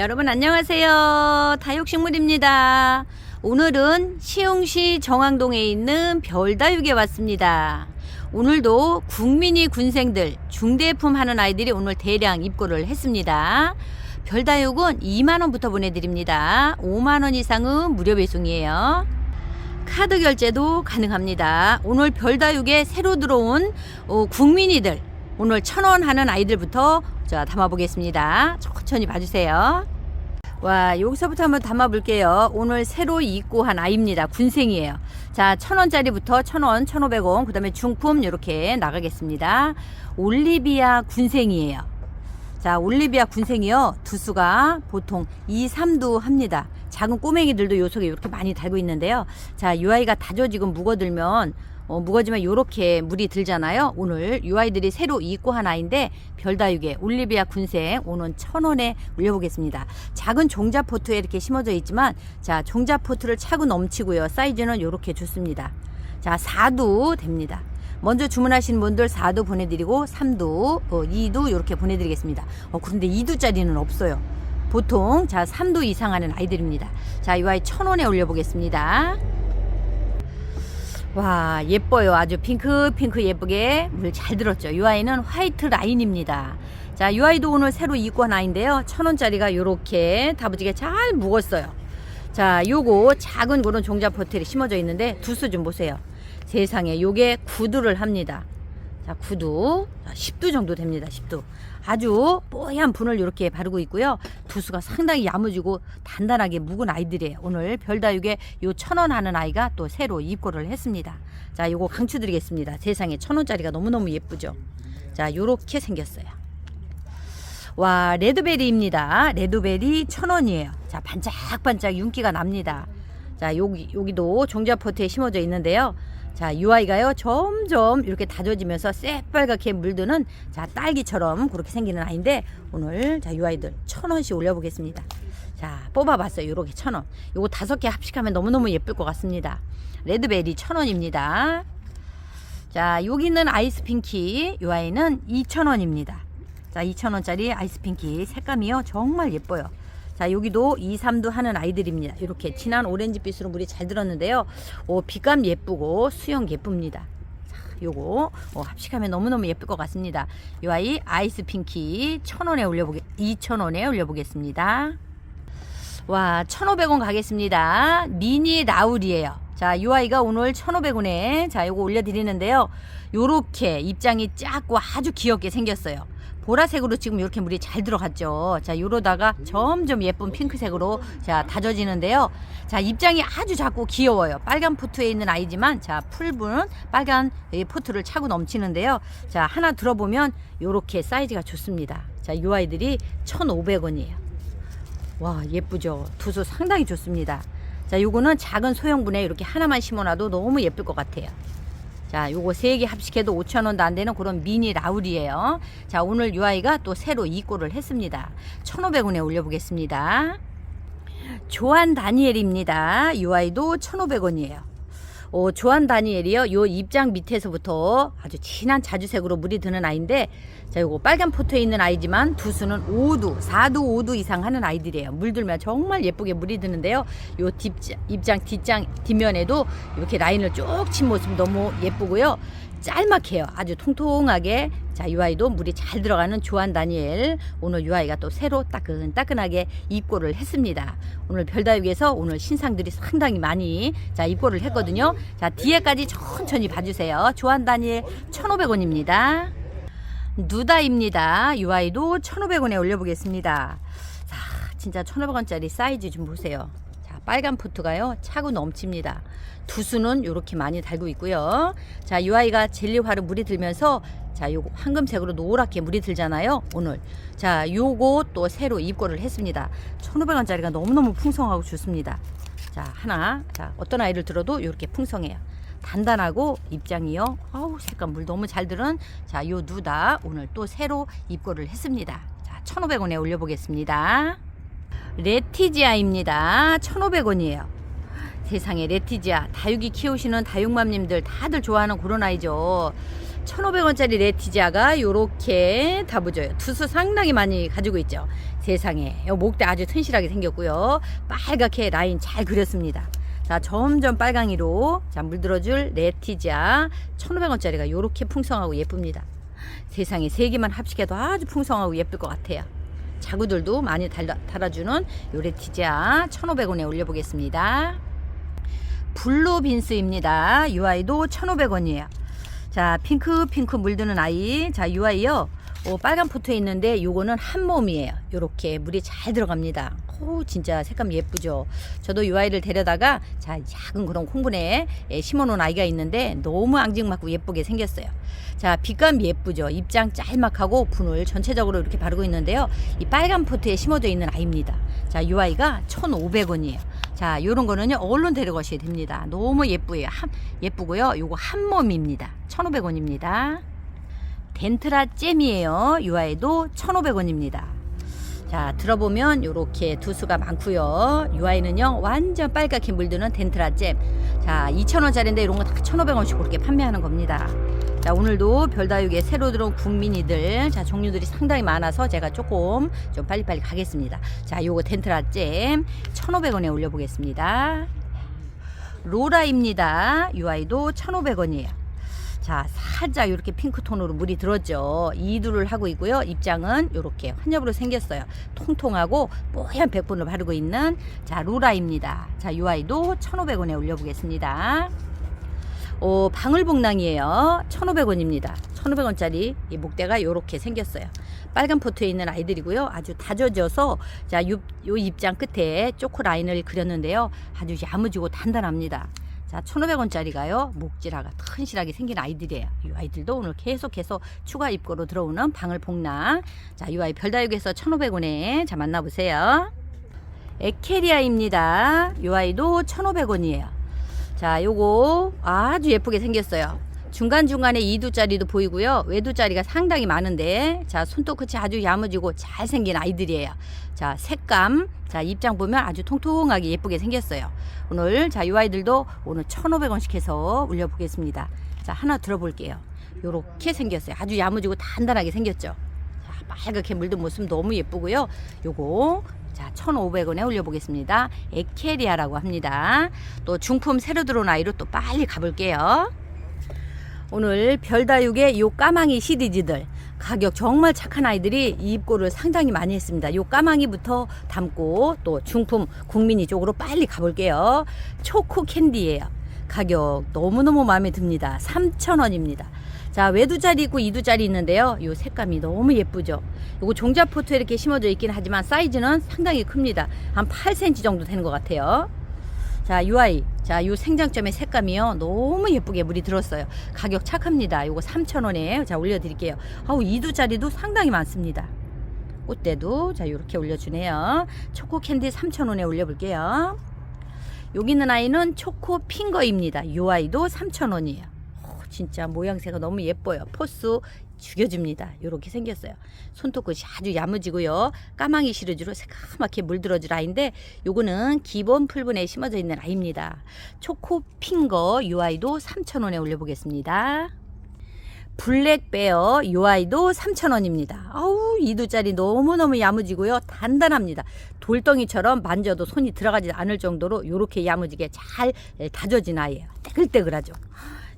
여러분 안녕하세요. 다육식물입니다. 오늘은 시흥시 정왕동에 있는 별다육에 왔습니다. 오늘도 국민이 군생들 중대품 하는 아이들이 오늘 대량 입고를 했습니다. 별다육은 2만원부터 보내드립니다. 5만원 이상은 무료 배송이에요. 카드 결제도 가능합니다. 오늘 별다육에 새로 들어온 어, 국민이들 오늘 천 원 하는 아이들부터 자 담아보겠습니다. 천천히 봐주세요. 와 여기서부터 한번 담아볼게요. 오늘 새로 입고 한 아이입니다. 군생이에요. 자 천원짜리부터 천원, 천오백 원, 그 다음에 중품 이렇게 나가겠습니다. 올리비아 군생이에요. 자, 올리비아 군생이요. 두수가 보통 2, 3두 합니다. 작은 꼬맹이들도 요 속에 이렇게 많이 달고 있는데요. 자, 이 아이가 다져 지금 묵어들면 어, 묵어지면 이렇게 물이 들잖아요. 오늘 이 아이들이 새로 입고 한 아이인데 별다육에 올리비아 군생 오늘 천 원에 올려보겠습니다. 작은 종자 포트에 이렇게 심어져 있지만 자 종자 포트를 차고 넘치고요. 사이즈는 이렇게 좋습니다. 자 4두 됩니다. 먼저 주문하신 분들 4두 보내드리고 3두, 어, 2두 이렇게 보내드리겠습니다. 어, 그런데 2두짜리는 없어요. 보통 자 3두 이상 하는 아이들입니다. 자, 이 아이 천 원에 올려보겠습니다. 와 예뻐요. 아주 핑크핑크 예쁘게 물 잘 들었죠. 이 아이는 화이트 라인입니다. 자이 아이도 오늘 새로 입고 한 아이인데요. 천원짜리가 요렇게 다부지게 잘 묵었어요. 자 요거 작은 그런 종자 포트에 심어져 있는데 두수 좀 보세요. 세상에 요게 구두를 합니다. 자 구두. 자, 10두 정도 됩니다. 10두 아주 뽀얀 분을 이렇게 바르고 있고요. 두수가 상당히 야무지고 단단하게 묵은 아이들이에요. 오늘 별다육에 요 천 원 하는 아이가 또 새로 입고를 했습니다. 자 요거 강추 드리겠습니다. 세상에 천 원짜리가 너무너무 예쁘죠? 자 요렇게 생겼어요. 와 레드베리입니다. 레드베리 천 원이에요. 자 반짝반짝 윤기가 납니다. 자 여기 여기도 종자 포트에 심어져 있는데요 자, UI가요, 점점 이렇게 다져지면서 새빨갛게 물드는 자, 딸기처럼 그렇게 생기는 아이인데, 오늘 자, UI들 천 원씩 올려보겠습니다. 자, 뽑아봤어요. 요렇게 천 원. 요거 다섯 개 합식하면 너무너무 예쁠 것 같습니다. 레드베리 천 원입니다. 자, 여기 있는 아이스 핑키, 요 아이는 2,000원입니다. 자, 2,000원짜리 아이스 핑키 색감이요. 정말 예뻐요. 자, 여기도 2, 3도 하는 아이들입니다. 이렇게 진한 오렌지빛으로 물이 잘 들었는데요. 오, 빛감 예쁘고 수영 예쁩니다. 자, 요거 어, 합식하면 너무너무 예쁠 것 같습니다. 요 아이 아이스 핑키 1,000원에 올려보게 2,000원에 올려보겠습니다. 와, 1,500원 가겠습니다. 미니 라울이에요. 자, 이 아이가 오늘 1,500원에 자, 요거 올려 드리는데요. 요렇게 입장이 작고 아주 귀엽게 생겼어요. 보라색으로 지금 이렇게 물이 잘 들어갔죠. 자, 요러다가 점점 예쁜 핑크색으로 자, 다져지는데요. 자, 입장이 아주 작고 귀여워요. 빨간 포트에 있는 아이지만 자, 풀분은 빨간 이 포트를 차고 넘치는데요. 자, 하나 들어보면 요렇게 사이즈가 좋습니다. 자, 요 아이들이 1,500원이에요. 와 예쁘죠 두수 상당히 좋습니다 자 요거는 작은 소형분에 이렇게 하나만 심어놔도 너무 예쁠 것 같아요 자 요거 세 개 합식해도 5천원도 안 되는 그런 미니 라울이에요. 자 오늘 요 아이가 또 새로 입고를 했습니다. 1500원에 올려보겠습니다. 조한 다니엘입니다. 요 아이도 1500원이에요. 어, 조한 다니엘이요. 요 입장 밑에서부터 아주 진한 자주색으로 물이 드는 아이인데 자, 요거 빨간 포트에 있는 아이지만 두 수는 5두, 4두, 5두 이상 하는 아이들이에요. 물들면 정말 예쁘게 물이 드는데요. 요 뒷, 입장 뒷장 뒷면에도 이렇게 라인을 쭉 친 모습 너무 예쁘고요. 짤막해요. 아주 통통하게 자, 이 아이도 물이 잘 들어가는 조한 다니엘. 오늘 이 아이가 또 새로 따끈따끈하게 입고를 했습니다. 오늘 별다육에서 오늘 신상들이 상당히 많이 자, 입고를 했거든요. 자, 뒤에까지 천천히 봐주세요. 조한 다니엘 1,500원입니다. 누다입니다. 이 아이도 1,500원에 올려보겠습니다. 자, 진짜 1,500원짜리 사이즈 좀 보세요. 자, 빨간 포트가요. 차고 넘칩니다. 두 수는 이렇게 많이 달고 있고요. 자, 이 아이가 젤리화로 물이 들면서 자, 요거 황금색으로 노랗게 물이 들잖아요. 오늘. 자, 요거 또 새로 입고를 했습니다. 1,500원짜리가 너무너무 풍성하고 좋습니다. 자, 하나. 자, 어떤 아이를 들어도 이렇게 풍성해요. 단단하고 입장이요. 아우, 색감 물 너무 잘 들은 자, 요 누다 오늘 또 새로 입고를 했습니다. 자, 1,500원에 올려보겠습니다. 레티지아입니다. 1,500원이에요. 세상에 레티지아 다육이 키우시는 다육맘님들 다들 좋아하는 그런 아이죠. 1,500원짜리 레티지아가 요렇게 다부져요. 두수 상당히 많이 가지고 있죠. 세상에. 요 목대 아주 튼실하게 생겼고요. 빨갛게 라인 잘 그렸습니다. 자, 점점 빨강이로 자, 물들어줄 레티지아 1,500원짜리가 요렇게 풍성하고 예쁩니다. 세상에 세 개만 합식해도 아주 풍성하고 예쁠 것 같아요. 자구들도 많이 달라, 달아주는 요 레티지아 1,500원에 올려보겠습니다. 블루 빈스입니다. 이 아이도 1,500원이에요. 자, 핑크 핑크 물드는 아이. 자, 이 아이요. 어, 빨간 포트에 있는데 요거는 한 몸이에요. 요렇게 물이 잘 들어갑니다. 오, 진짜 색감 예쁘죠. 저도 이 아이를 데려다가 자, 작은 그런 콩분에 예, 심어놓은 아이가 있는데 너무 앙증맞고 예쁘게 생겼어요. 자, 빛감 예쁘죠. 입장 짤막하고 분을 전체적으로 이렇게 바르고 있는데요. 이 빨간 포트에 심어져 있는 아이입니다. 자, 이 아이가 1,500원이에요. 자, 요런 거는요, 얼른 데려가셔야 됩니다. 너무 예쁘요 한, 예쁘고요. 요거 한 몸입니다. 1,500원입니다. 덴트라 잼이에요. 이 아이도 1,500원입니다. 자, 들어보면 요렇게 두수가 많고요. 이 아이는요, 완전 빨갛게 물드는 덴트라 잼. 자, 2,000원짜리인데 이런 거 다 1,500원씩 그렇게 판매하는 겁니다. 자, 오늘도 별다육에 새로 들어온 국민이들, 자, 종류들이 상당히 많아서 제가 조금 좀 빨리빨리 가겠습니다. 자, 요거 덴트라 잼 1,500원에 올려 보겠습니다. 로라입니다. 이 아이도 1,500원이에요. 자, 살짝 이렇게 핑크톤으로 물이 들었죠. 이두를 하고 있고요. 입장은 이렇게 환엽으로 생겼어요. 통통하고 뽀얀 백분을 바르고 있는 자, 로라입니다. 자, 이 아이도 1,500원에 올려보겠습니다. 어, 방울복랑이에요. 1,500원입니다. 1,500원짜리 이 목대가 이렇게 생겼어요. 빨간 포트에 있는 아이들이고요. 아주 다져져서 자, 요, 요 입장 끝에 초코 라인을 그렸는데요. 아주 야무지고 단단합니다. 자, 1,500원짜리가요. 목질화가 튼실하게 생긴 아이들이에요. 이 아이들도 오늘 계속해서 추가 입고로 들어오는 방울복랑. 자, 이 아이 별다육에서 1,500원에 자 만나보세요. 에케리아입니다. 이 아이도 1,500원이에요. 자, 요거 아주 예쁘게 생겼어요. 중간중간에 2두짜리도 보이고요. 외두짜리가 상당히 많은데, 자, 손톱 끝이 아주 야무지고 잘생긴 아이들이에요. 자, 색감, 자, 입장 보면 아주 통통하게 예쁘게 생겼어요. 오늘, 자, 이 아이들도 오늘 1,500원씩 해서 올려보겠습니다. 자, 하나 들어볼게요. 요렇게 생겼어요. 아주 야무지고 단단하게 생겼죠. 자, 빨갛게 물든 모습 너무 예쁘고요. 요거 자, 1,500원에 올려보겠습니다. 에케리아라고 합니다. 또 중품 새로 들어온 아이로 또 빨리 가볼게요. 오늘 별다육의 요 까망이 시리즈들 가격 정말 착한 아이들이 이 입고를 상당히 많이 했습니다. 요 까망이부터 담고 또 중품 국민이 쪽으로 빨리 가볼게요. 초코 캔디예요. 가격 너무너무 마음에 듭니다. 3,000원입니다. 자, 외두짜리 있고 이두짜리 있는데요. 요 색감이 너무 예쁘죠. 요거 종자포트에 이렇게 심어져 있긴 하지만 사이즈는 상당히 큽니다. 한 8cm 정도 되는 것 같아요. 자, UI. 자, 요 생장점의 색감이요. 너무 예쁘게 물이 들었어요. 가격 착합니다. 요거 3,000원에 자, 올려드릴게요. 아우, 이두짜리도 상당히 많습니다. 꽃대도 자, 요렇게 올려주네요. 초코 캔디 3,000원에 올려볼게요. 여기 있는 아이는 초코 핑거입니다. 요 아이도 3,000원이에요. 진짜 모양새가 너무 예뻐요. 포스 죽여줍니다. 이렇게 생겼어요. 손톱끝이 아주 야무지고요. 까망이 시리즈로 새까맣게 물들어줄 아이인데 요거는 기본 풀분에 심어져 있는 아이입니다. 초코 핑거 이 아이도 3,000원에 올려보겠습니다. 블랙베어 이 아이도 3,000원입니다. 아우 이두짜리 너무너무 야무지고요. 단단합니다. 돌덩이처럼 만져도 손이 들어가지 않을 정도로 이렇게 야무지게 잘 다져진 아이예요. 떼글떼글하죠.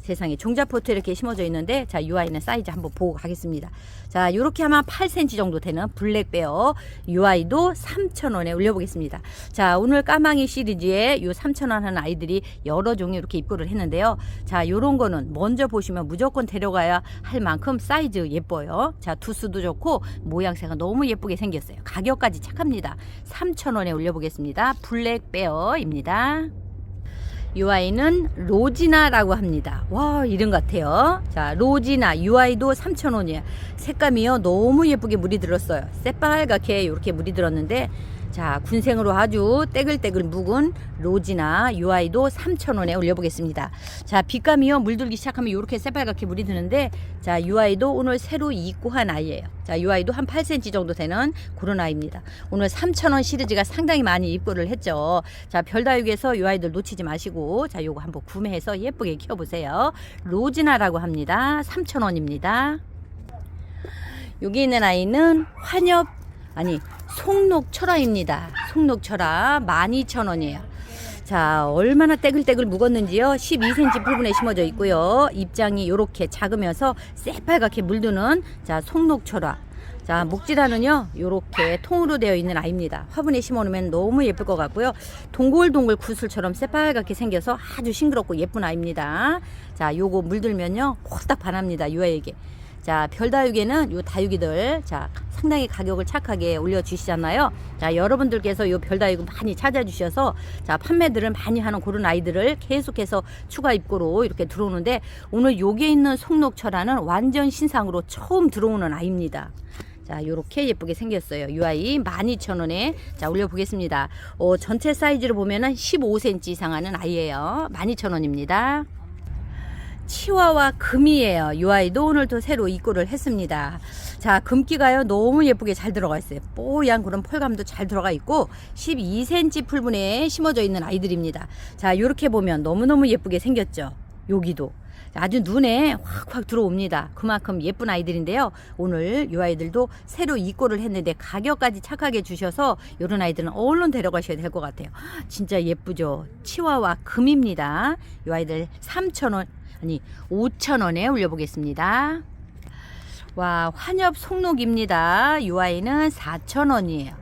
세상에 종자포트 이렇게 심어져 있는데 자, 이 아이는 사이즈 한번 보고 가겠습니다. 자, 이렇게 하면 8cm 정도 되는 블랙베어 이 아이도 3,000원에 올려보겠습니다. 자, 오늘 까망이 시리즈에 요 3,000원 하는 아이들이 여러 종류 이렇게 입고를 했는데요. 자, 요런 거는 먼저 보시면 무조건 데려가야 할 만큼 사이즈 예뻐요. 자, 두수도 좋고 모양새가 너무 예쁘게 생겼어요. 가격까지 착합니다. 3,000원에 올려보겠습니다. 블랙베어입니다. 이 아이는 로지나라고 합니다. 와, 이름 같아요. 자, 로지나. 이 아이도 3,000원이에요. 색감이요. 너무 예쁘게 물이 들었어요. 새빨갛게 이렇게 물이 들었는데, 자, 군생으로 아주 떼글떼글 묵은 로지나 요 아이도 3,000원에 올려보겠습니다. 자, 빛감이요. 물들기 시작하면 이렇게 새빨갛게 물이 드는데 자, 요 아이도 오늘 새로 입고한 아이예요. 자, 요 아이도 한 8cm 정도 되는 그런 아이입니다. 오늘 3,000원 시리즈가 상당히 많이 입고를 했죠. 자, 별다육에서 요 아이들 놓치지 마시고 자, 요거 한번 구매해서 예쁘게 키워보세요. 로지나라고 합니다. 3,000원입니다. 여기 있는 아이는 환엽 아니 송록철화입니다. 송록철화 12,000원이에요. 자, 얼마나 떼글떼글 묵었는지요. 12cm 부분에 심어져 있고요. 입장이 이렇게 작으면서 새빨갛게 물드는 자, 송록철화. 자, 목지라는요, 요렇게 통으로 되어 있는 아이입니다. 화분에 심어 놓으면 너무 예쁠 것 같고요. 동글동글 구슬처럼 새빨갛게 생겨서 아주 싱그럽고 예쁜 아이입니다. 자, 요거 물들면요, 호딱 반합니다. 이 아이에게. 자, 별다육에는 요 다육이들 자, 상당히 가격을 착하게 올려 주시잖아요. 자, 여러분들께서 요 별다육을 많이 찾아 주셔서 자, 판매들을 많이 하는 그런 아이들을 계속해서 추가 입고로 이렇게 들어오는데 오늘 여기에 있는 송록철화는 완전 신상으로 처음 들어오는 아이입니다. 자, 요렇게 예쁘게 생겼어요. 이 아이 12,000원에 자, 올려 보겠습니다. 어, 전체 사이즈를 보면은 15cm 이상 하는 아이예요. 12,000원입니다. 치와와 금이에요. 이 아이도 오늘도 새로 입고를 했습니다. 자, 금기가요 너무 예쁘게 잘 들어가 있어요. 뽀얀 그런 펄감도 잘 들어가 있고 12cm 풀분에 심어져 있는 아이들입니다. 자, 이렇게 보면 너무너무 예쁘게 생겼죠. 여기도. 아주 눈에 확확 들어옵니다. 그만큼 예쁜 아이들인데요. 오늘 이 아이들도 새로 입고를 했는데 가격까지 착하게 주셔서 이런 아이들은 얼른 데려가셔야 될 것 같아요. 진짜 예쁘죠. 치와와 금입니다. 이 아이들 3,000원 아니 5,000원에 올려보겠습니다. 와 환엽 송록입니다. 이 아이는 4,000원이에요.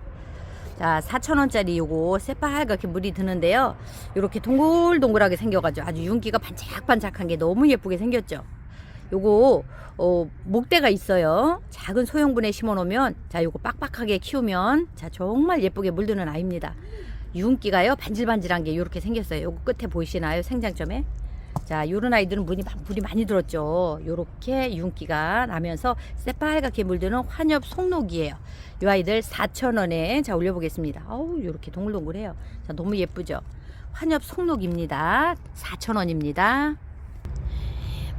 자, 4,000원짜리 요거 새빨갛게 물이 드는데요. 이렇게 동글동글하게 생겨가지고 아주 윤기가 반짝반짝한 게 너무 예쁘게 생겼죠. 요거 어, 목대가 있어요. 작은 소형분에 심어놓으면 자 요거 빡빡하게 키우면 자 정말 예쁘게 물드는 아이입니다. 윤기가요 반질반질한 게 이렇게 생겼어요. 요거 끝에 보이시나요? 생장점에 자, 요런 아이들은 물이, 마- 물이 많이 들었죠. 요렇게 윤기가 나면서 새빨갛게 물드는 환엽 송록이에요. 요 아이들 4,000원에 자, 올려보겠습니다. 어우, 요렇게 동글동글해요. 자, 너무 예쁘죠? 환엽 송록입니다. 4,000원입니다.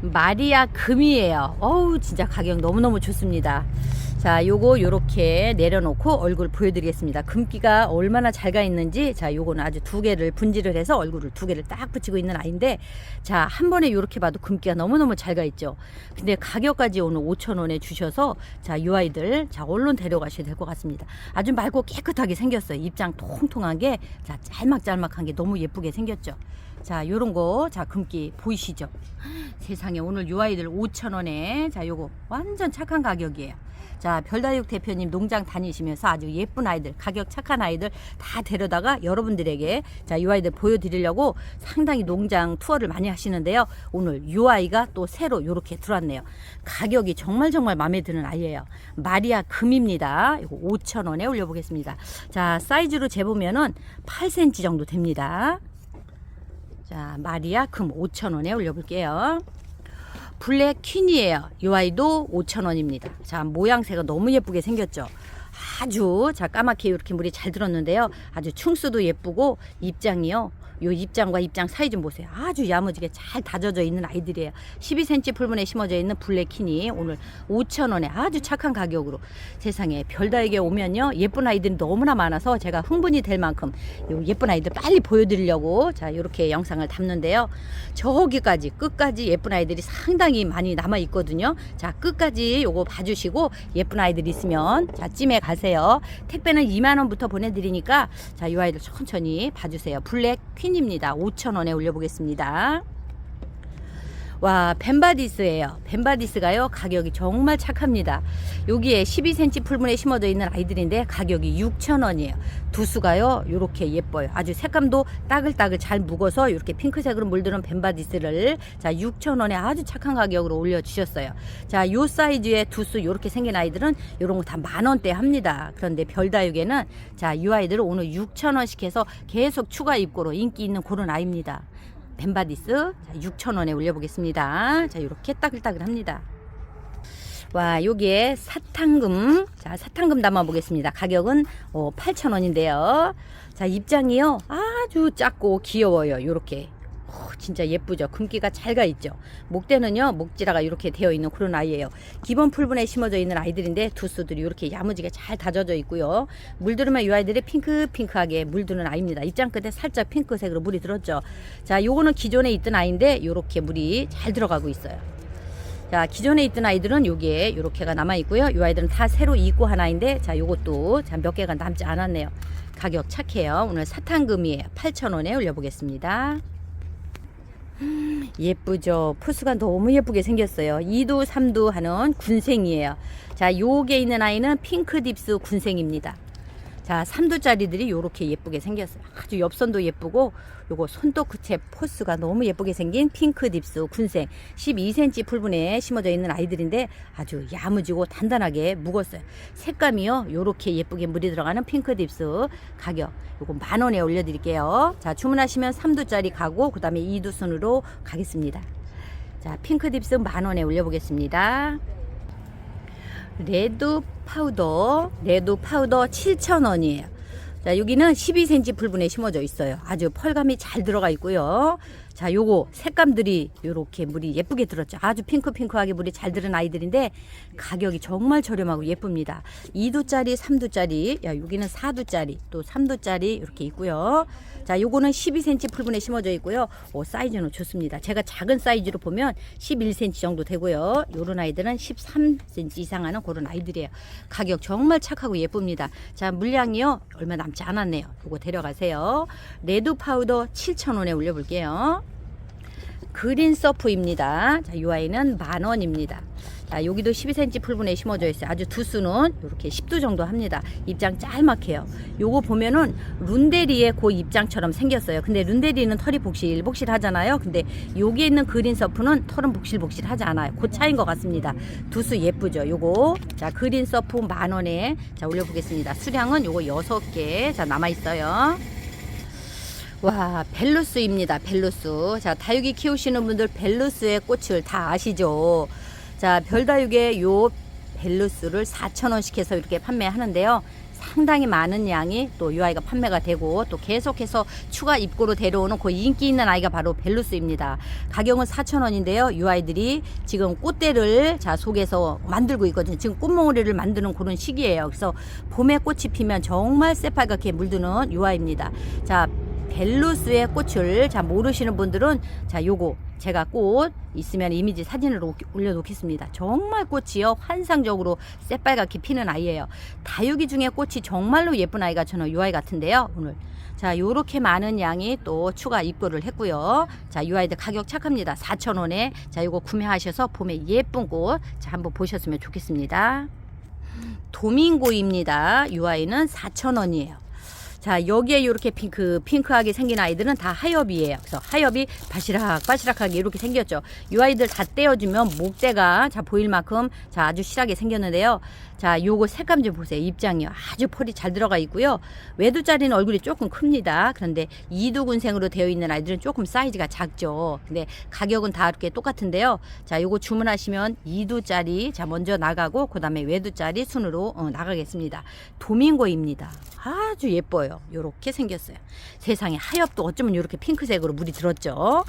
마리아 금이에요. 어우, 진짜 가격 너무너무 좋습니다. 자, 요거 요렇게 내려놓고 얼굴 보여드리겠습니다. 금기가 얼마나 잘 가 있는지, 자, 요거는 아주 두 개를 분질을 해서 얼굴을 두 개를 딱 붙이고 있는 아이인데, 자, 한 번에 요렇게 봐도 금기가 너무너무 잘 가 있죠. 근데 가격까지 오늘 5,000원에 주셔서, 자, 요 아이들, 자, 얼른 데려가셔야 될 것 같습니다. 아주 맑고 깨끗하게 생겼어요. 입장 통통하게, 자, 짤막짤막한 게 너무 예쁘게 생겼죠. 자, 요런 거, 자, 금기 보이시죠? 세상에 오늘 요 아이들 5,000원에, 자, 요거 완전 착한 가격이에요. 자, 별다육 대표님 농장 다니시면서 아주 예쁜 아이들, 가격 착한 아이들 다 데려다가 여러분들에게 자, 이 아이들 보여드리려고 상당히 농장 투어를 많이 하시는데요. 오늘 이 아이가 또 새로 이렇게 들어왔네요. 가격이 정말 정말 마음에 드는 아이예요. 마리아 금입니다. 이거 5,000원에 올려보겠습니다. 자, 사이즈로 재보면은 8cm 정도 됩니다. 자, 마리아 금 5,000원에 올려볼게요. 블랙 퀸이에요. 이 아이도 5,000원입니다. 자, 모양새가 너무 예쁘게 생겼죠. 아주 자 까맣게 이렇게 물이 잘 들었는데요. 아주 충수도 예쁘고 입장이요. 요 입장과 입장 사이 좀 보세요. 아주 야무지게 잘 다져져 있는 아이들이에요. 12cm 풀분에 심어져 있는 블랙킨이 오늘 5,000원에 아주 착한 가격으로 세상에 별다에게 오면요. 예쁜 아이들이 너무나 많아서 제가 흥분이 될 만큼 요 예쁜 아이들 빨리 보여드리려고 자 이렇게 영상을 담는데요. 저기까지 끝까지 예쁜 아이들이 상당히 많이 남아 있거든요. 자 끝까지 요거 봐주시고 예쁜 아이들 있으면 자 찜해 가세요. 택배는 2만 원부터 보내드리니까 자 이 아이들 천천히 봐주세요. 블랙 퀸입니다. 5천 원에 올려보겠습니다. 와 벤바디스예요. 벤바디스가요 가격이 정말 착합니다. 여기에 12cm 풀분에 심어져 있는 아이들인데 가격이 6,000원이에요. 두수가요 요렇게 예뻐요. 아주 색감도 따글따글 잘 묵어서 이렇게 핑크색으로 물드는 벤바디스를 자 6,000원에 아주 착한 가격으로 올려주셨어요. 자요 사이즈의 두수 요렇게 생긴 아이들은 요런 거 다 만원대 합니다. 그런데 별다육에는 자이 아이들을 오늘 6,000원씩 해서 계속 추가 입고로 인기 있는 그런 아이입니다. 벤바디스 6,000원에 올려보겠습니다. 자, 이렇게 따글따글 합니다. 와, 요게 사탕금. 자, 사탕금 담아 보겠습니다. 가격은 어, 8,000원인데요. 자, 입장이요. 아주 작고 귀여워요. 요렇게. 어, 진짜 예쁘죠. 금기가 잘 가 있죠. 목대는요, 목지라가 이렇게 되어 있는 그런 아이예요. 기본 풀분에 심어져 있는 아이들인데 두수들이 이렇게 야무지게 잘 다져져 있고요. 물들으면 이 아이들이 핑크핑크하게 물드는 아이입니다. 입장 끝에 살짝 핑크색으로 물이 들었죠. 자, 요거는 기존에 있던 아이인데 요렇게 물이 잘 들어가고 있어요. 자, 기존에 있던 아이들은 요게 요렇게가 남아 있고요. 요 아이들은 다 새로 입고 하나인데 자, 요것도 자, 몇 개가 남지 않았네요. 가격 착해요. 오늘 사탕금이에요. 8,000원에 올려 보겠습니다. 예쁘죠. 포스가 너무 예쁘게 생겼어요. 2도, 3도 하는 군생이에요. 자, 요게 있는 아이는 핑크 딥스 군생입니다. 자, 3도짜리들이 요렇게 예쁘게 생겼어요. 아주 옆선도 예쁘고 요거 손톱 끝에 포스가 너무 예쁘게 생긴 핑크 딥스 군생 12cm 풀분에 심어져 있는 아이들인데 아주 야무지고 단단하게 묵었어요. 색감이요. 요렇게 예쁘게 물이 들어가는 핑크 딥스 가격 요거 만 원에 올려 드릴게요. 자, 주문하시면 3도짜리 가고 그 다음에 2도 순으로 가겠습니다. 자, 핑크 딥스 만 원에 올려 보겠습니다. 레드 파우더, 레드 파우더 7,000원이에요. 자, 여기는 12cm 풀분에 심어져 있어요. 아주 펄감이 잘 들어가 있고요. 자, 요거 색감들이 요렇게 물이 예쁘게 들었죠. 아주 핑크핑크하게 물이 잘 들은 아이들인데 가격이 정말 저렴하고 예쁩니다. 2도짜리, 3도짜리, 야, 여기는 4도짜리, 또 3도짜리 이렇게 있고요. 자, 요거는 12cm 풀분에 심어져 있고요. 오, 사이즈는 좋습니다. 제가 작은 사이즈로 보면 11cm 정도 되고요. 요런 아이들은 13cm 이상 하는 그런 아이들이에요. 가격 정말 착하고 예쁩니다. 자, 물량이요. 얼마 남지 않았네요. 요거 데려가세요. 레드 파우더 7,000원에 올려볼게요. 그린 서프입니다. 자, 이 아이는 만 원입니다. 자, 여기도 12cm 풀분에 심어져 있어요. 아주 두수는 이렇게 10도 정도 합니다. 입장 짤막해요. 요거 보면은 룬데리의 그 입장처럼 생겼어요. 근데 룬데리는 털이 복실복실 하잖아요. 근데 여기에 있는 그린 서프는 털은 복실복실 하지 않아요. 그 차이인 것 같습니다. 두수 예쁘죠. 요거. 자, 그린 서프 만 원에 자, 올려보겠습니다. 수량은 요거 6개. 자, 남아 있어요. 와 벨루스입니다 벨루스 자 다육이 키우시는 분들 벨루스의 꽃을 다 아시죠 자 별다육의 요 벨루스를 4,000원씩 해서 이렇게 판매하는데요 상당히 많은 양이 또 이 아이가 판매가 되고 또 계속해서 추가 입고로 데려오는 그 인기 있는 아이가 바로 벨루스입니다. 가격은 4,000원인데요. 이 아이들이 지금 꽃대를 자 속에서 만들고 있거든요. 지금 꽃몽우리를 만드는 그런 시기예요. 그래서 봄에 꽃이 피면 정말 새빨갛게 물드는 이 아이입니다. 자 벨루스의 꽃을 자 모르시는 분들은 자 요거 제가 꽃 있으면 이미지 사진을 올- 올려놓겠습니다. 정말 꽃이요 환상적으로 새빨갛게 피는 아이예요. 다육이 중에 꽃이 정말로 예쁜 아이가 저는 이 아이 같은데요. 오늘 자 요렇게 많은 양이 또 추가 입고를 했고요. 자이 아이들 가격 착합니다. 4,000원에 자 요거 구매하셔서 봄에 예쁜 꽃자 한번 보셨으면 좋겠습니다. 도밍고입니다. 이 아이는 4,000원이에요. 자 여기에 이렇게 핑크 핑크하게 생긴 아이들은 다 하엽이에요. 그래서 하엽이 바시락 바시락하게 이렇게 생겼죠. 이 아이들 다 떼어주면 목대가 자 보일 만큼 자 아주 실하게 생겼는데요. 자 요거 색감 좀 보세요. 입장이요. 아주 펄이 잘 들어가 있고요. 외두짜리는 얼굴이 조금 큽니다. 그런데 이두군생으로 되어 있는 아이들은 조금 사이즈가 작죠. 근데 가격은 다 이렇게 똑같은데요. 자 요거 주문하시면 이두짜리 자 먼저 나가고 그 다음에 외두짜리 순으로 어, 나가겠습니다. 도밍고입니다. 아주 예뻐요. 요렇게 생겼어요. 세상에 하엽도 어쩌면 요렇게 핑크색으로 물이 들었죠.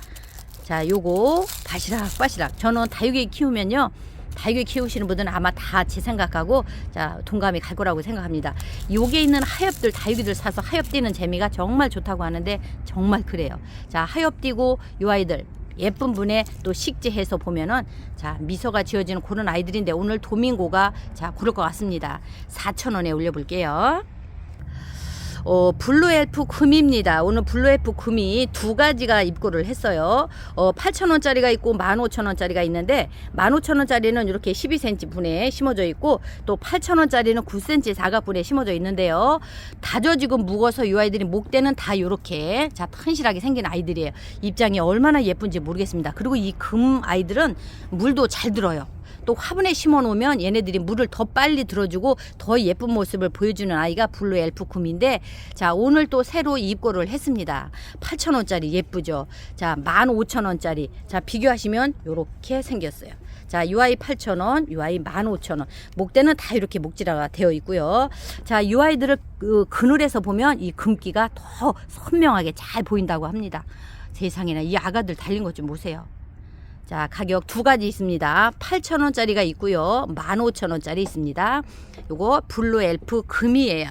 자, 요거 바시락 바시락. 저는 다육이 키우면요. 다육이 키우시는 분들은 아마 다 제 생각하고 자 동감이 갈 거라고 생각합니다. 요게 있는 하엽들 다육이들 사서 하엽 띄는 재미가 정말 좋다고 하는데 정말 그래요. 자 하엽 띄고 요 아이들 예쁜 분의 또 식재해서 보면은 자 미소가 지어지는 그런 아이들인데 오늘 도밍고가 자 그럴 것 같습니다. 4천 원에 올려볼게요. 어, 블루엘프 금입니다. 오늘 블루엘프 금이 두 가지가 입고를 했어요. 어, 8,000원짜리가 있고 15,000원짜리가 있는데 15,000원짜리는 이렇게 12cm 분에 심어져 있고 또 8,000원짜리는 9cm 사각분에 심어져 있는데요. 다져지고 묵어서 이 아이들이 목대는 다 이렇게 자 튼실하게 생긴 아이들이에요. 입장이 얼마나 예쁜지 모르겠습니다. 그리고 이 금 아이들은 물도 잘 들어요. 또 화분에 심어 놓으면 얘네들이 물을 더 빨리 들어주고 더 예쁜 모습을 보여주는 아이가 블루 엘프 쿰인데 자 오늘 또 새로 입고를 했습니다 8,000원짜리 예쁘죠 자 15,000원짜리 자 비교하시면 요렇게 생겼어요 자, UI 8,000원, UI 15,000원. 목대는 다 이렇게 목지라가 되어 있고요. 자, UI들을 그 그늘에서 보면 이 금기가 더 선명하게 잘 보인다고 합니다. 세상에나 이 아가들 달린 것 좀 보세요. 자, 가격 두 가지 있습니다. 8,000원짜리가 있고요. 15,000원짜리 있습니다. 요거 블루 엘프 금이에요.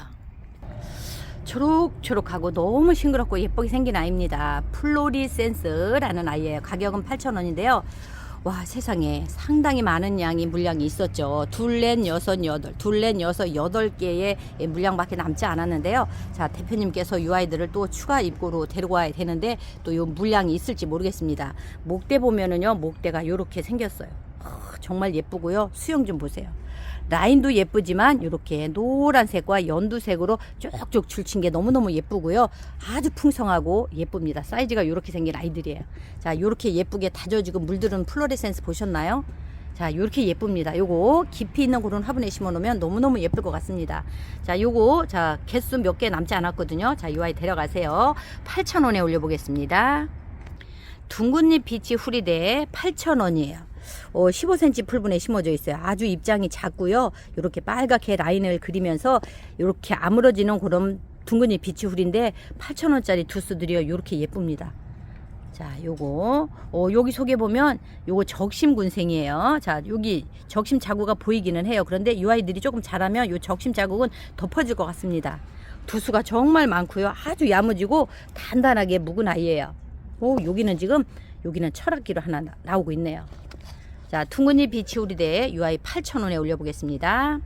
초록초록하고 너무 싱그럽고 예쁘게 생긴 아이입니다. 플로리 센스라는 아이예요. 가격은 8,000원인데요. 와 세상에 상당히 많은 양이 물량이 있었죠. 둘넷 여섯 여덟 둘넷 여섯 여덟 개의 물량밖에 남지 않았는데요. 자 대표님께서 이 아이들을 또 추가 입고로 데리고 와야 되는데 또이 물량이 있을지 모르겠습니다. 목대 보면은요 목대가 이렇게 생겼어요. 어, 정말 예쁘고요. 수영 좀 보세요. 라인도 예쁘지만 이렇게 노란색과 연두색으로 쪽쪽 줄친 게 너무너무 예쁘고요. 아주 풍성하고 예쁩니다. 사이즈가 이렇게 생긴 아이들이에요. 자, 이렇게 예쁘게 다져지고 물들은 플로레센스 보셨나요? 자, 이렇게 예쁩니다. 요거 깊이 있는 그런 화분에 심어 놓으면 너무너무 예쁠 것 같습니다. 자, 요거 자, 개수 몇 개 남지 않았거든요. 자, 이 아이 데려가세요. 8,000원에 올려 보겠습니다. 둥근잎 비치 후리대 8,000원이에요. 어, 15cm 풀분에 심어져 있어요. 아주 입장이 작고요. 이렇게 빨갛게 라인을 그리면서 이렇게 아물어지는 그런 둥근잎 비치 훌인데 8,000원짜리 두수들이요. 이렇게 예쁩니다. 자, 요거 어, 여기 속에 보면 요거 적심 군생이에요. 자, 여기 적심 자국가 보이기는 해요. 그런데 이 아이들이 조금 자라면 요 적심 자국은 덮어질 것 같습니다. 두수가 정말 많고요. 아주 야무지고 단단하게 묵은 아이예요. 오, 여기는 지금 여기는 철학기로 하나 나- 나오고 있네요. 자, 퉁근잎 비치우리대 UI 8,000원에 올려보겠습니다.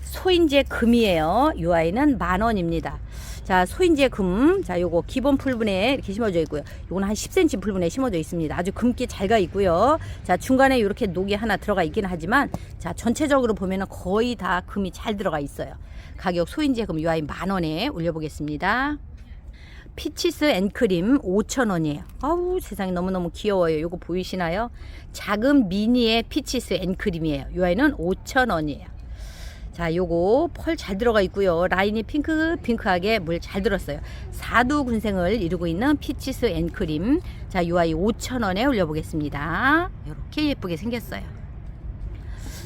소인제 금이에요. UI는 만 원입니다. 자, 소인제 금. 자, 요거 기본 풀분에 이렇게 심어져 있고요. 요거는 한 10cm 풀분에 심어져 있습니다. 아주 금기 잘 가 있고요. 자, 중간에 이렇게 녹이 하나 들어가 있긴 하지만 자, 전체적으로 보면은 거의 다 금이 잘 들어가 있어요. 가격 소인제 금 UI 만 원에 올려보겠습니다. 피치스 앤크림 5,000원이에요. 아우 세상에 너무너무 귀여워요. 요거 보이시나요? 작은 미니의 피치스 앤크림이에요. 요 아이는 5,000원이에요. 자, 요거 펄 잘 들어가 있고요. 라인이 핑크 핑크하게 물 잘 들었어요. 사두 군생을 이루고 있는 피치스 앤크림. 자, 요 아이 5,000원에 올려 보겠습니다. 이렇게 예쁘게 생겼어요.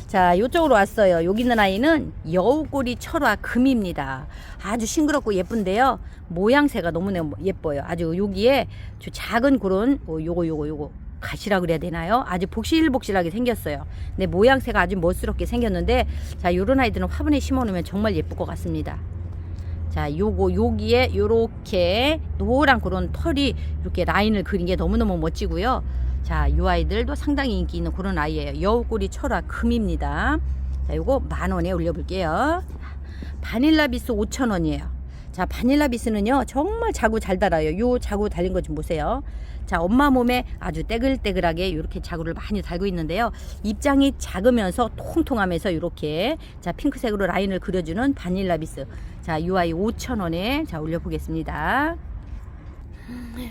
자, 이쪽으로 왔어요. 여기 있는 아이는 여우꼬리 철화 금입니다. 아주 싱그럽고 예쁜데요. 모양새가 너무너무 예뻐요. 아주 여기에 저 작은 그런 어, 요거 요거 요거 가시라 그래야 되나요? 아주 복실복실하게 생겼어요. 근데 모양새가 아주 멋스럽게 생겼는데 자, 요런 아이들은 화분에 심어 놓으면 정말 예쁠 것 같습니다. 자, 요거 여기에 요렇게 노란 그런 털이 이렇게 라인을 그린 게 너무너무 멋지고요. 자, 이 아이들도 상당히 인기 있는 그런 아이예요. 여우꼬리 철화 금입니다. 자, 요거 만 원에 올려볼게요. 바닐라 비스 5천 원이에요. 자, 바닐라 비스는요 정말 자구 잘 달아요. 요 자구 달린 거좀 보세요. 자, 엄마 몸에 아주 떼글떼글하게 이렇게 자구를 많이 달고 있는데요. 입장이 작으면서 통통하면서 이렇게 자 핑크색으로 라인을 그려주는 바닐라 비스. 자, 이 아이 5천 원에 자 올려보겠습니다.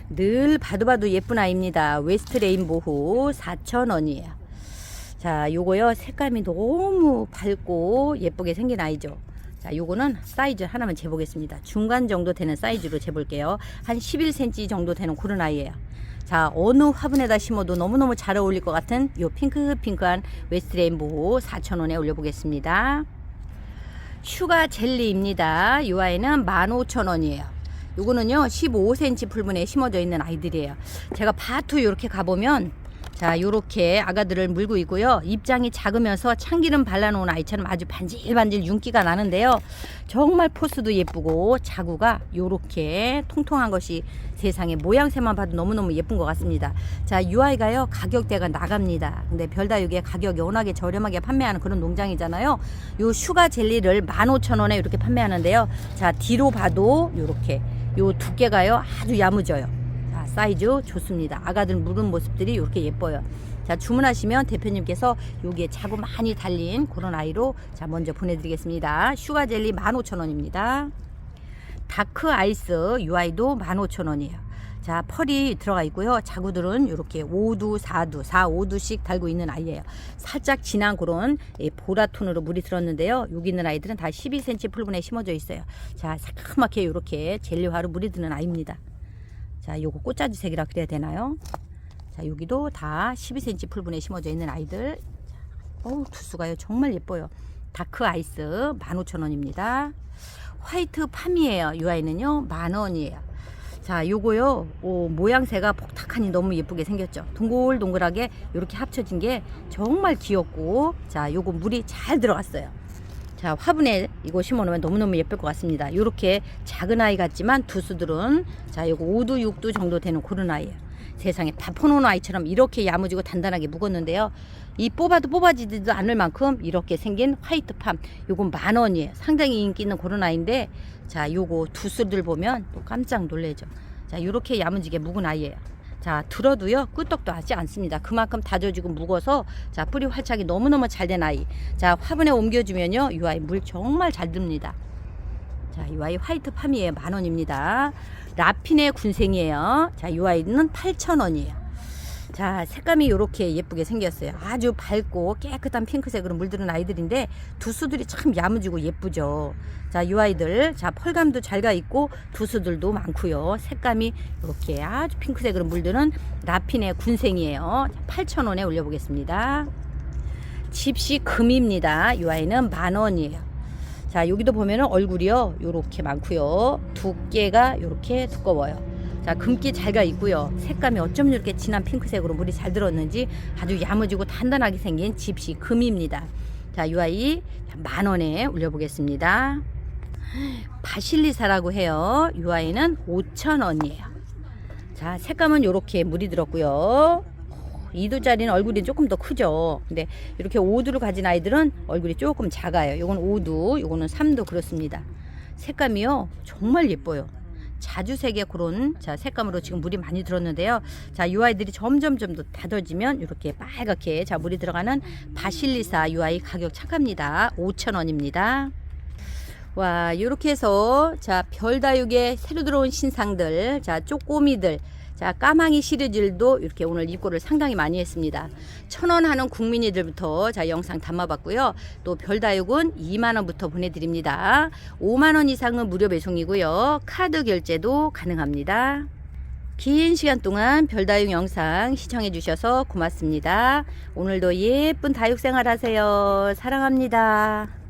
늘 봐도 봐도 예쁜 아이입니다. 웨스트 레인보우 4,000원이에요. 자, 요거요. 색감이 너무 밝고 예쁘게 생긴 아이죠. 자, 요거는 사이즈 하나만 재보겠습니다. 중간 정도 되는 사이즈로 재볼게요. 한 11cm 정도 되는 그런 아이예요. 자, 어느 화분에다 심어도 너무너무 잘 어울릴 것 같은 요 핑크핑크한 웨스트 레인보우 4,000원에 올려보겠습니다. 슈가 젤리입니다. 이 아이는 15,000원이에요. 요거는요 15cm 풀분에 심어져 있는 아이들이에요. 제가 바투 이렇게 가보면 자 요렇게 아가들을 물고 있고요. 입장이 작으면서 참기름 발라놓은 아이처럼 아주 반질반질 윤기가 나는데요. 정말 포스도 예쁘고 자구가 요렇게 통통한 것이 세상에 모양새만 봐도 너무너무 예쁜 것 같습니다. 자, 이 아이가요 가격대가 나갑니다. 근데 별다육에 가격이 워낙에 저렴하게 판매하는 그런 농장이잖아요. 요 슈가 젤리를 15,000원에 이렇게 판매하는데요. 자, 뒤로 봐도 요렇게 요 두께가요 아주 야무져요. 자, 사이즈 좋습니다. 아가들 물은 모습들이 이렇게 예뻐요. 자, 주문하시면 대표님께서 여기에 자구 많이 달린 그런 아이로 자, 먼저 보내드리겠습니다. 슈가 젤리 15,000원입니다. 다크 아이스 UI도 15,000원이에요. 자, 펄이 들어가 있고요. 자구들은 이렇게 5두, 4두, 4, 5두씩 달고 있는 아이예요. 살짝 진한 그런 예, 보라 톤으로 물이 들었는데요. 여기 있는 아이들은 다 12cm 풀분에 심어져 있어요. 자, 새까맣게 이렇게 젤리화로 물이 드는 아이입니다. 자, 요거 꽃자지색이라 그래야 되나요? 자, 여기도 다 12cm 풀분에 심어져 있는 아이들 어우 두수가요 정말 예뻐요. 다크 아이스 15,000원입니다. 화이트 팜이에요. 이 아이는요 만원이에요. 자 요거요 오, 모양새가 복탁하니 너무 예쁘게 생겼죠. 동글동글하게 이렇게 합쳐진 게 정말 귀엽고 자 요거 물이 잘 들어갔어요. 자 화분에 이거 심어놓으면 너무너무 예쁠 것 같습니다. 이렇게 작은 아이 같지만 두수들은 자 요거 5두 6두 정도 되는 그런 아이예요. 세상에 다 퍼놓은 아이처럼 이렇게 야무지고 단단하게 묵었는데요. 이 뽑아도 뽑아지지도 않을 만큼 이렇게 생긴 화이트 팜 요건 만 원이에요. 상당히 인기 있는 그런 아이인데 자 요거 두수들 보면 또 깜짝 놀래죠. 자 요렇게 야무지게 묵은 아이예요. 자 들어도요 끄떡도 하지 않습니다. 그만큼 다져지고 묵어서 자 뿌리 활착이 너무너무 잘 된 아이. 자 화분에 옮겨주면요 이 아이 물 정말 잘 듭니다. 자, 이 아이 화이트 팜이에요. 만 원입니다. 라핀의 군생이에요. 자, 이 아이는 8,000원이에요. 자, 색감이 이렇게 예쁘게 생겼어요. 아주 밝고 깨끗한 핑크색으로 물드는 아이들인데 두수들이 참 야무지고 예쁘죠. 자, 이 아이들 자 펄감도 잘 가 있고 두수들도 많고요. 색감이 이렇게 아주 핑크색으로 물드는 라핀의 군생이에요. 8,000원에 올려보겠습니다. 집시 금입니다. 이 아이는 만 원이에요. 자 여기도 보면은 얼굴이요 요렇게 많고요 두께가 요렇게 두꺼워요 자 금기 잘가 있고요 색감이 어쩜 이렇게 진한 핑크색으로 물이 잘 들었는지 아주 야무지고 단단하게 생긴 집시 금입니다 자 이 아이 만 원에 올려보겠습니다 바실리사라고 해요 이 아이는 5천 원이에요 자 색감은 요렇게 물이 들었고요 2두짜리는 얼굴이 조금 더 크죠. 근데 이렇게 5두를 가진 아이들은 얼굴이 조금 작아요. 요건 5두, 요거는 3두 그렇습니다. 색감이요. 정말 예뻐요. 자주색의 그런 자 색감으로 지금 물이 많이 들었는데요. 자, 이 아이들이 점점 좀 더 다져지면 이렇게 빨갛게 자 물이 들어가는 바실리사 이 아이 가격 착합니다. 5,000원입니다. 와, 이렇게 해서 자 별다육의 새로 들어온 신상들, 자 쪼꼬미들 자, 까망이 시리즈도 이렇게 오늘 입고를 상당히 많이 했습니다. 천 원 하는 국민이들부터 자, 영상 담아봤고요. 또 별다육은 2만원부터 보내드립니다. 5만원 이상은 무료 배송이고요. 카드 결제도 가능합니다. 긴 시간 동안 별다육 영상 시청해 주셔서 고맙습니다. 오늘도 예쁜 다육 생활 하세요. 사랑합니다.